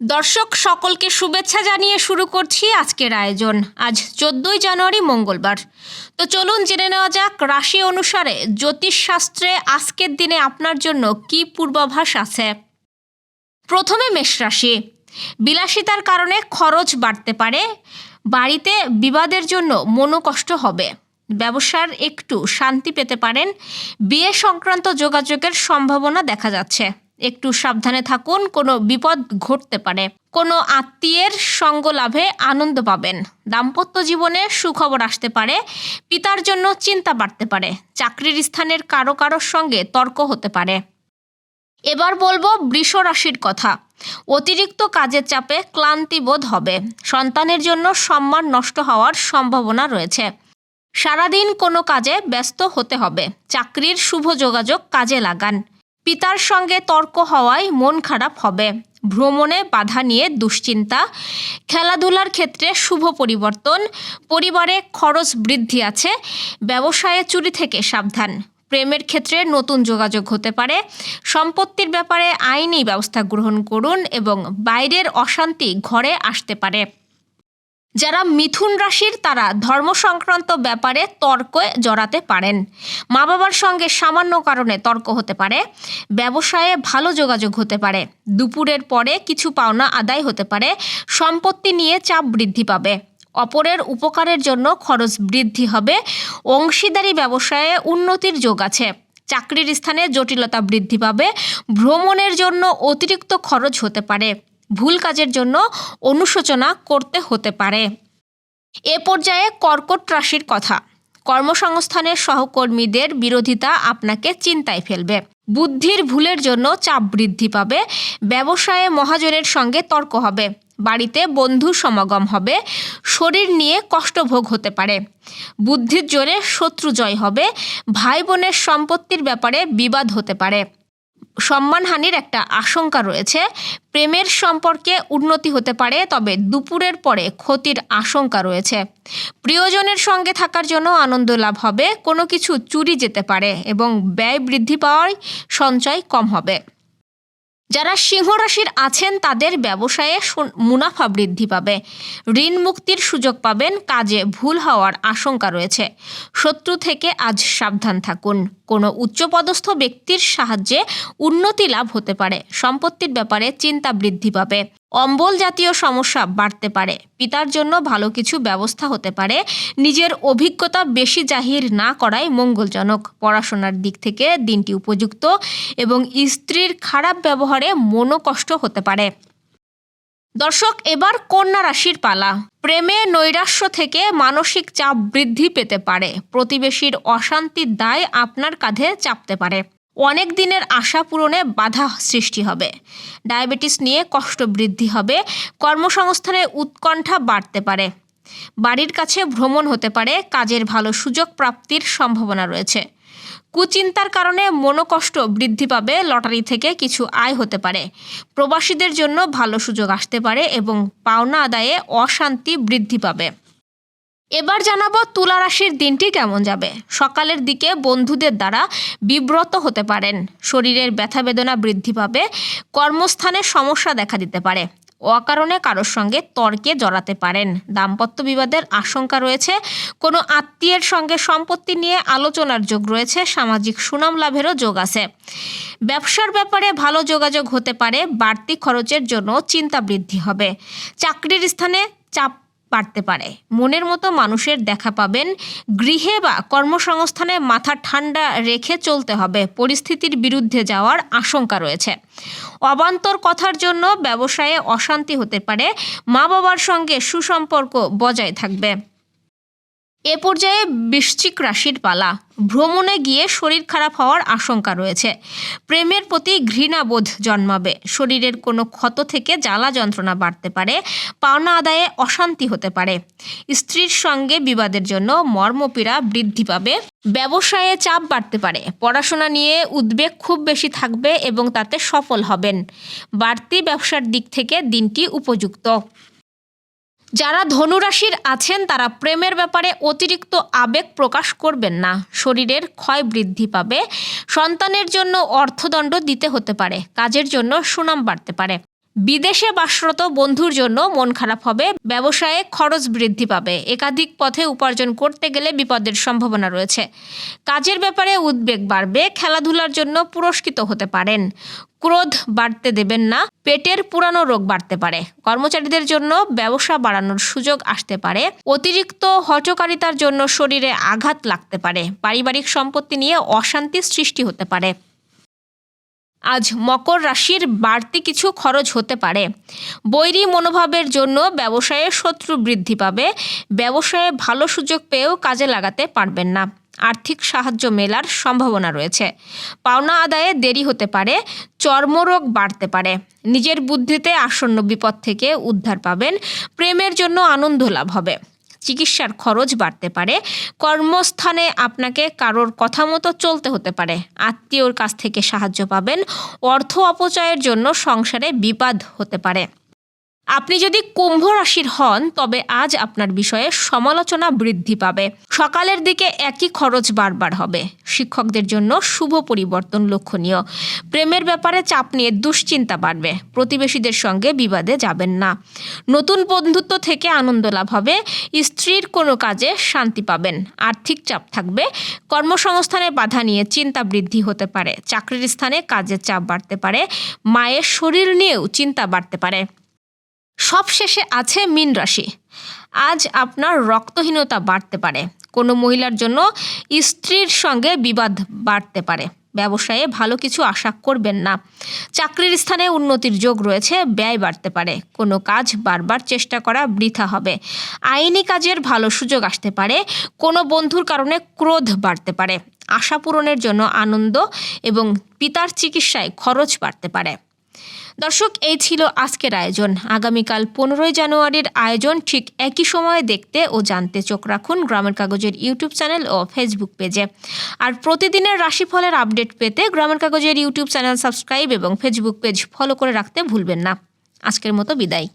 দর্শক সকলকে শুভেচ্ছা জানিয়ে শুরু করছি আজকের আয়োজন। আজ চোদ্দই জানুয়ারি, মঙ্গলবার। তো চলুন জেনে নেওয়া যাক রাশি অনুসারে জ্যোতিষশাস্ত্রে আজকের দিনে আপনার জন্য কি পূর্বাভাস আছে। প্রথমে মেষ রাশি। বিলাসিতার কারণে খরচ বাড়তে পারে। বাড়িতে বিবাদের জন্য মনোকষ্ট হবে। ব্যবসার একটু শান্তি পেতে পারেন। বিয়ে সংক্রান্ত যোগাযোগের সম্ভাবনা দেখা যাচ্ছে। একটু সাবধানে থাকুন, কোনো বিপদ ঘটতে পারে। কোনো আত্মীয়ের সঙ্গ লাভে আনন্দ পাবেন। দাম্পত্য জীবনে সুখবর আসতে পারে, পিতার জন্য চিন্তা বাড়তে পারে, চাকরির স্থানের কারও কারোর সঙ্গে তর্ক হতে পারে। এবার বলব বৃষ রাশির কথা। অতিরিক্ত কাজের চাপে ক্লান্তি বোধ হবে। সন্তানের জন্য সম্মান নষ্ট হওয়ার সম্ভাবনা রয়েছে। সারাদিন কোনো কাজে ব্যস্ত হতে হবে। চাকরির শুভ যোগাযোগ কাজে লাগান। পিতার সঙ্গে তর্ক হওয়ায় মন খারাপ হবে। ভ্রমণে বাধা নিয়ে দুশ্চিন্তা। খেলাধুলার ক্ষেত্রে শুভ পরিবর্তন। পরিবারে খরচ বৃদ্ধি আছে। ব্যবসায়ে চুরি থেকে সাবধান। প্রেমের ক্ষেত্রে নতুন যোগাযোগ হতে পারে। সম্পত্তির ব্যাপারে আইনি ব্যবস্থা গ্রহণ করুন এবং বাইরের অশান্তি ঘরে আসতে পারে। যারা মিথুন রাশির তারা ধর্ম সংক্রান্ত ব্যাপারে তর্কে জড়াতে পারেন। মা বাবার সঙ্গে সামান্য কারণে তর্ক হতে পারে, ব্যবসায়ে ভালো যোগাযোগ হতে পারে, দুপুরের পরে কিছু পাওনা আদায় হতে পারে, সম্পত্তি নিয়ে চাপ বৃদ্ধি পাবে। অপরের উপকারের জন্য খরচ বৃদ্ধি হবে, অংশীদারি ব্যবসায়ে উন্নতির যোগ আছে, চাকরির স্থানে জটিলতা বৃদ্ধি পাবে, ভ্রমণের জন্য অতিরিক্ত খরচ হতে পারে। ভুল কাজের জন্য অনুশোচনা করতে হতে পারে। এ পর্যায়ে কর্কট রাশির কথা। কর্মসংস্থানের সহকর্মীদের বিরোধিতা আপনাকে চিন্তায় ফেলবে। বুদ্ধির ভুলের জন্য চাপ বৃদ্ধি পাবে। ব্যবসায়ে মহাজনের সঙ্গে তর্ক হবে। বাড়িতে বন্ধু সমাগম হবে। শরীর নিয়ে কষ্টভোগ হতে পারে। বুদ্ধির জোরে শত্রু জয় হবে। ভাই বোনের সম্পত্তির ব্যাপারে বিবাদ হতে পারে। সম্মানহানির একটা আশঙ্কা রয়েছে। প্রেমের সম্পর্কে উন্নতি হতে পারে, তবে দুপুরের পরে ক্ষতির আশঙ্কা রয়েছে। প্রিয়জনের সঙ্গে থাকার জন্য আনন্দ লাভ হবে, কোনো কিছু চুরি যেতে পারে এবং ব্যয় বৃদ্ধি পাওয়ায় সঞ্চয় কম হবে। যারা সিংহ রাশির আছেন, তাদের ব্যবসায়ে মুনাফা বৃদ্ধি পাবে। ঋণ মুক্তির সুযোগ পাবেন, কাজে ভুল হওয়ার আশঙ্কা রয়েছে। শত্রু থেকে আজ সাবধান থাকুন। কোনো উচ্চপদস্থ ব্যক্তির সাহায্যে উন্নতি লাভ হতে পারে। সম্পত্তির ব্যাপারে চিন্তা বৃদ্ধি পাবে। অম্বল জাতীয় সমস্যা বাড়তে পারে। পিতার জন্য ভালো কিছু ব্যবস্থা হতে পারে। নিজের অভিজ্ঞতা বেশি জাহির না করাই মঙ্গলজনক। পড়াশোনার দিক থেকে দিনটি উপযুক্ত এবং স্ত্রীর খারাপ ব্যবহারে মনোকষ্ট হতে পারে। দর্শক, এবার কন্যা রাশির পালা। প্রেমে নৈরাশ্য থেকে মানসিক চাপ বৃদ্ধি পেতে পারে। প্রতিবেশীর অশান্তির দায় আপনার কাঁধে চাপতে পারে। অনেক দিনের আশা পূরণে বাধা সৃষ্টি হবে। ডায়াবেটিস নিয়ে কষ্ট বৃদ্ধি হবে। কর্মসংস্থানে উৎকণ্ঠা বাড়তে পারে। বাড়ির কাছে ভ্রমণ হতে পারে। কাজের ভালো সুযোগ প্রাপ্তির সম্ভাবনা রয়েছে। কুচিন্তার কারণে মনোকষ্ট বৃদ্ধি পাবে। লটারি থেকে কিছু আয় হতে পারে। প্রবাসীদের জন্য ভালো সুযোগ আসতে পারে এবং পাওনা আদায়ে অশান্তি বৃদ্ধি পাবে। এবার জানাব তুলা রাশির দিনটি কেমন যাবে। সকালের দিকে বন্ধুদের দ্বারা বিব্রত হতে পারেন। শরীরের ব্যথা বেদনা বৃদ্ধি পাবে। কর্মস্থানে সমস্যা দেখা দিতে পারে। অকারণে কারোর সঙ্গে তর্কে জড়াতে পারেন। দাম্পত্য বিবাদের আশঙ্কা রয়েছে। কোনো আত্মীয়ের সঙ্গে সম্পত্তি নিয়ে আলোচনার যোগ রয়েছে। সামাজিক সুনাম লাভেরও যোগ আছে। ব্যবসার ব্যাপারে ভালো যোগাযোগ হতে পারে। বাড়তি খরচের জন্য চিন্তা বৃদ্ধি হবে। চাকরির স্থানে চাপ বাড়তে পারে। মনের মতো মানুষের দেখা পাবেন। গৃহে বা কর্মসংস্থানে মাথা ঠান্ডা রেখে চলতে হবে। পরিস্থিতির বিরুদ্ধে যাওয়ার আশঙ্কা রয়েছে। অবান্তর কথার জন্য ব্যবসায়ে অশান্তি হতে পারে। মা বাবার সঙ্গে সুসম্পর্ক বজায় থাকবে। এ পর্যায়ে বৃশ্চিক রাশির পালা। ভ্রমণে গিয়ে শরীর খারাপ হওয়ার আশঙ্কা রয়েছে। প্রেমের প্রতি ঘৃণাবোধ জন্মাবে। শরীরের কোনো ক্ষত থেকে জ্বালা যন্ত্রণা বাড়তে পারে, পাওনা আদায়ে অশান্তি হতে পারে। স্ত্রীর সঙ্গে বিবাদের জন্য মর্মপীড়া বৃদ্ধি পাবে। ব্যবসায়ে চাপ বাড়তে পারে। পড়াশোনা নিয়ে উদ্বেগ খুব বেশি থাকবে এবং তাতে সফল হবেন। বাড়তি ব্যবসার দিক থেকে দিনটি উপযুক্ত। যারা ধনুরাশির আছেন, তারা প্রেমের ব্যাপারে অতিরিক্ত আবেগ প্রকাশ করবেন না। শরীরের ক্ষয় বৃদ্ধি পাবে। সন্তানের জন্য অর্থদণ্ড দিতে হতে পারে। কাজের জন্য সুনাম বাড়তে পারে। বিদেশে বাসরত বন্ধুর জন্য মন খারাপ হবে, ব্যবসায়ে খরচ বৃদ্ধি পাবে। একাধিক পথে উপার্জন করতে গেলে বিপদের সম্ভাবনা রয়েছে। কাজের ব্যাপারে উদ্বেগ বাড়বে, খেলাধুলার জন্য পুরস্কৃত হতে পারেন। ক্রোধ বাড়তে দেবেন না, পেটের পুরানো রোগ বাড়তে পারে। কর্মচারীদের জন্য ব্যবসা বাড়ানোর সুযোগ আসতে পারে। অতিরিক্ত হটকারিতার জন্য শরীরে আঘাত লাগতে পারে। পারিবারিক সম্পত্তি নিয়ে অশান্তির সৃষ্টি হতে পারে। আজ মকর রাশির বাড়তি কিছু খরচ হতে পারে। বৈরী মনোভাবের জন্য ব্যবসায়ে শত্রু বৃদ্ধি পাবে। ব্যবসায়ে ভালো সুযোগ পেয়েও কাজে লাগাতে পারবেন না। আর্থিক সাহায্য মেলার সম্ভাবনা রয়েছে। পাওনা আদায়ে দেরি হতে পারে, চর্মরোগ বাড়তে পারে। নিজের বুদ্ধিতে আসন্ন বিপদ থেকে উদ্ধার পাবেন। প্রেমের জন্য আনন্দ লাভ হবে। চিকিৎসার খরচ বাড়তে পারে। কর্মস্থানে আপনাকে কারোর কথা মতো চলতে হতে পারে। আত্মীয়র কাছ থেকে সাহায্য পাবেন। অর্থ অপচয়ের জন্য সংসারে বিবাদ হতে পারে। আপনি যদি কুম্ভ রাশির হন, তবে আজ আপনার বিষয়ে সমালোচনা বৃদ্ধি পাবে। সকালের দিকে একই খরচ বারবার হবে। শিক্ষকদের জন্য শুভ পরিবর্তন লক্ষণীয়। প্রেমের ব্যাপারে চাপ নিয়ে দুশ্চিন্তা বাড়বে। প্রতিবেশীদের সঙ্গে বিবাদে যাবেন না। নতুন বন্ধুত্ব থেকে আনন্দ লাভ হবে। স্ত্রীর কোনো কাজে শান্তি পাবেন। আর্থিক চাপ থাকবে। কর্মসংস্থানে বাধা নিয়ে চিন্তা বৃদ্ধি হতে পারে। চাকরির স্থানে কাজের চাপ বাড়তে পারে। মায়ের শরীর নিয়েও চিন্তা বাড়তে পারে। সবশেষে আছে মীন রাশি। আজ আপনার রক্তহীনতা বাড়তে পারে। কোনো মহিলার জন্য স্ত্রীর সঙ্গে বিবাদ বাড়তে পারে। ব্যবসায়ে ভালো কিছু আশা করবেন না। চাকরির স্থানে উন্নতির যোগ রয়েছে, ব্যয় বাড়তে পারে। কোনো কাজ বারবার চেষ্টা করা বৃথা হবে। আইনি কাজের ভালো সুযোগ আসতে পারে। কোনো বন্ধুর কারণে ক্রোধ বাড়তে পারে। আশা পূরণের জন্য আনন্দ এবং পিতার চিকিৎসায় খরচ বাড়তে পারে। দর্শক, এই ছিল আজকের আয়োজন। আগামীকাল পনেরোই জানুয়ারির আয়োজন ঠিক একই সময়ে দেখতে ও জানতে চোখ রাখুন গ্রামের কাগজের ইউটিউব চ্যানেল ও ফেসবুক পেজে। আর প্রতিদিনের রাশিফলের আপডেট পেতে গ্রামের কাগজের ইউটিউব চ্যানেল সাবস্ক্রাইব এবং ফেসবুক পেজ ফলো করে রাখতে ভুলবেন না। আজকের মতো বিদায়।